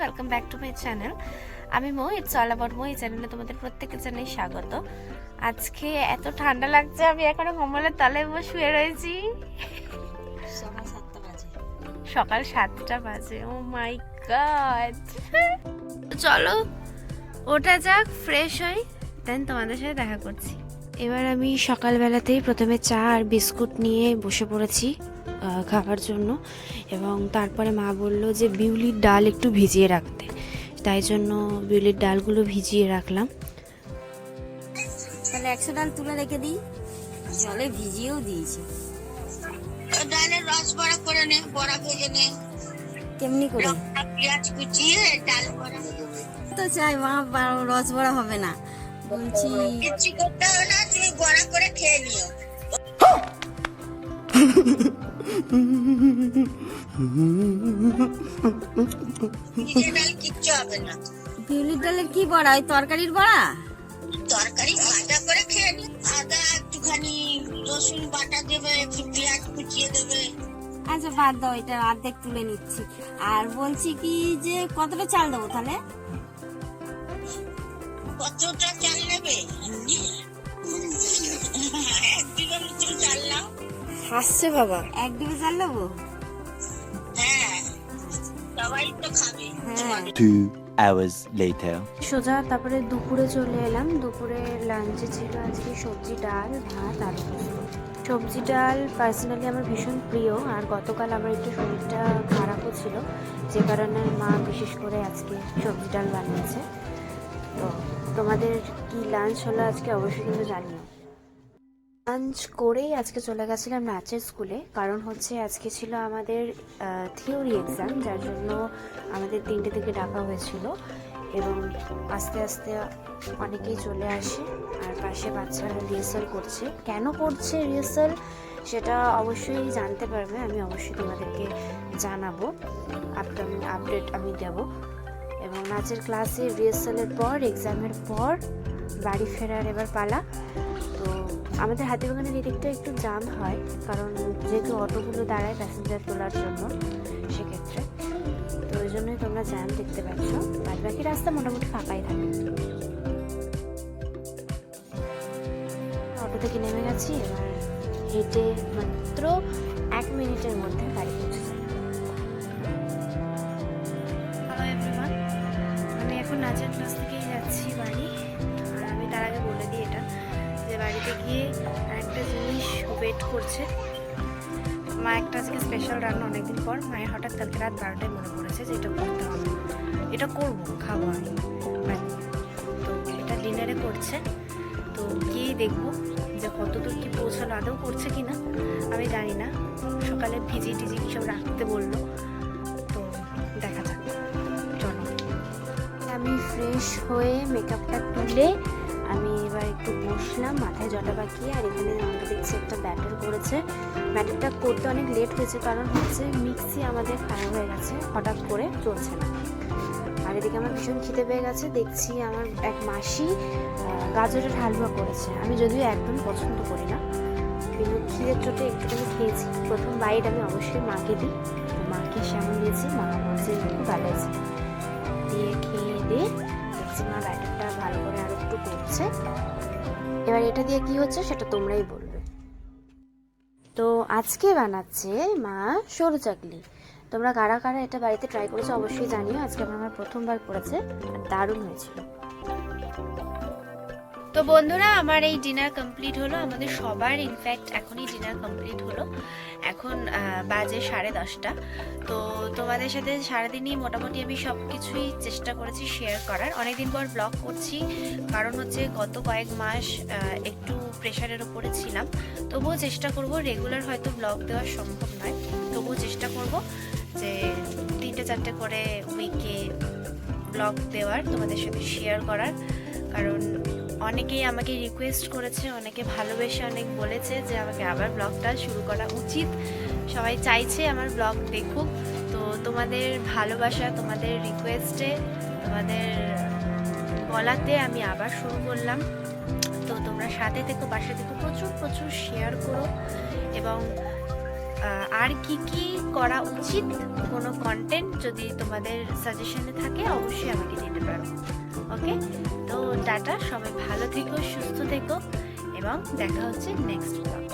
Welcome back to my channel আমি Mo it's all about Mo এই চ্যানেলে তোমাদের প্রত্যেককে জানাই স্বাগত। আজকে এত ঠান্ডা লাগছে আমি এখনও কম্বলের তলায় বসে শুয়ে রয়েছি। সকাল সাতটা বাজে। সকাল সাতটা বাজে ও মাই গড চলো ওটা যাক ফ্রেশ হই দেন তোমাদের সাথে দেখা করছি। এবার আমি সকালবেলাতেই প্রথমে চা আর বিস্কুট নিয়ে বসে পড়েছি। খাবার জন্য। এবং তারপরে মা বলল যে বিউলির ডাল একটু ভিজিয়ে রাখতে। তাই জন্য বিউলির ডালগুলো ভিজিয়ে রাখলাম। তাহলে একশো ডাল তুলে রেখে দিই। জলে ভিজিয়েও দিয়েছি। ডালের রস বড়া করে নে বড়া ভেজে নে। কেমনি করে। পেঁয়াজ কুচিয়ে ডাল বড়া তো চাই মা বা- রস বড়া হবে না। বলছি কিচ্ছু করতে হবে না তুমি বড়া করে খেয়ে নিও। বিউলির ডালের কি বড়া? ওই তরকারির বড়া? তরকারি ভাজা করে খেয়ে আদা একটুখানি রসুন বাটা দেবে একটু পেঁয়াজ কুচিয়ে দেবে। আচ্ছা বাদ দাও এটা অর্ধেক তুলে নিচ্ছি। আর বলছি কি যে কতটা চাল দেবো তাহলে? কতটা চাল নেবে? হাসছে বাবা। এক ডিবে চাল দেবো হ্যাঁ সবাই তো খাবে। হ্যাঁ। Two hours later. সোজা তারপরে দুপুরে চলে এলাম। দুপুরে লাঞ্চে ছিল আজকে সবজি ডাল ভাত আলু পোস্ত। সবজি ডাল পার্সোনালি আমার ভীষণ প্রিয় আর গতকাল আমার একটু শরীরটা খারাপও ছিল যে কারণে মা বিশেষ করে আজকে সবজি ডাল বানিয়েছে। তো তোমাদের কি লাঞ্চ হলো আজকে অবশ্যই কিন্তু জানিও। লাঞ্চ করেই আজকে চলে গেছিলাম নাচের স্কুলে। কারণ হচ্ছে আজকে ছিল আমাদের থিওরি এক্সাম যার জন্য আমাদের তিনটে থেকে ডাকা হয়েছিল। এবং আস্তে আস্তে অনেকেই চলে আসে, আর পাশে বাচ্চারা রিহার্সাল করছে। কেন করছে রিহার্সাল সেটা অবশ্যই জানতে পারবে, আমি অবশ্যই তোমাদেরকে জানাব। আপকামিং আপডেট আমি দেব। এবং নাচের ক্লাসে রিহার্সালের পর এক্সামের পর বাড়ি ফেরার এবার পালা। আমাদের হাতিবাগানের এদিকটা একটু জাম হয়, কারণ যেহেতু অটোগুলো দাঁড়ায় প্যাসেঞ্জার তোলার জন্য, সেক্ষেত্রে। তো ওই জন্যই তোমরা জ্যাম দেখতে পাচ্ছ। বাদ বাকি রাস্তা মোটামুটি ফাঁকাই থাকে। অটো থেকে নেমে গেছি? এবার হেঁটে মাত্র এক মিনিটের মধ্যে বাড়ি পৌঁছে যাই আমি এখন নাচের ক্লাস থেকেই বাড়িতে গিয়ে একটা জিনিস ওয়েট করছে। মা একটা আজকে স্পেশাল রান্না অনেকদিন পর। মায়ের হঠাৎ কালকে রাত বারোটায় মনে পড়েছে যে এটা করতে হবে। এটা করব, খাব আমি। তো এটা ডিনারে করছে। তো গিয়েই দেখব যে কতদূর কি পৌঁছালো, আদৌ করছে কি না আমি জানি না। সকালে ভিজি টিজি সব রাখতে বলল। তো দেখা যাক। চলো। আমি ফ্রেশ হয়ে মেকআপটা তুলে আমি এবার একটু বসলাম, মাথায় জটা পাকিয়ে, আর এখানে আমরা দেখছি একটা ব্যাটার করেছে। ব্যাটারটা করতে অনেক লেট হয়েছে, কারণ হচ্ছে মিক্সি আমাদের খারাপ হয়ে গেছে, হঠাৎ করে চলছে না। আর এদিকে আমার ভীষণ খিদে পেয়ে গেছে, দেখছি আমার এক মাসি গাজরের হালুয়া করেছে। আমি যদিও একদম পছন্দ করি না, কিন্তু খিদের চোটে একটুখানি খেয়েছি। প্রথম বাইট আমি অবশ্যই মাকে দিই। মাকে সেমন দিয়েছি, মা বলছে ভালো আছে দিয়ে খেয়ে দিয়ে দেখছি ব্যাটারটা ভালো করে আরও একটু করছে এবার এটা দিয়ে কি হচ্ছে সেটা তোমরাই বলবে। তো আজকে বানাচ্ছে মা সরু চাকলি। তোমরা কারা কারা এটা বাড়িতে ট্রাই করেছ অবশ্যই জানিও। আজকে আমার প্রথমবার করেছে দারুণ হয়েছিল। তো বন্ধুরা, আমার এই ডিনার কমপ্লিট হলো। আমাদের সবার ইনফ্যাক্ট এখনই ডিনার কমপ্লিট হলো। এখন বাজে সাড়ে দশটা। তো তোমাদের সাথে সারাদিনই মোটামুটি আমি সব কিছুই চেষ্টা করেছি শেয়ার করার। অনেকদিন পর ব্লগ করছি। কারণ হচ্ছে গত কয়েক মাস একটু প্রেশারের ওপরে ছিলাম। তবুও চেষ্টা করব রেগুলার হয়তো ব্লগ দেওয়া সম্ভব নয়। তবুও চেষ্টা করব যে তিনটে চারটে করে উইকে ব্লগ দেওয়ার, তোমাদের সাথে শেয়ার করার। কারণ অনেকেই আমাকে রিকোয়েস্ট করেছে, অনেকে ভালোবেসে অনেক বলেছে যে আমাকে আবার ব্লগটা শুরু করা উচিত। সবাই চাইছে আমার ব্লগ দেখুক। তো তোমাদের ভালোবাসা, তোমাদের রিকোয়েস্টে তোমাদের বলাতে আমি আবার শুরু করলাম। তো তোমরা সাথে থেকো, পাশে থেকো, প্রচুর প্রচুর শেয়ার করো। এবং আর কি কি করা উচিত কোনো কন্টেন্ট যদি তোমাদের সাজেশনে থাকে, অবশ্যই আমাকে দিতে পারো। ওকে তো টাটা সবাই ভালো থেকো সুস্থ থেকো এবং দেখা হচ্ছে নেক্সট ব্লগ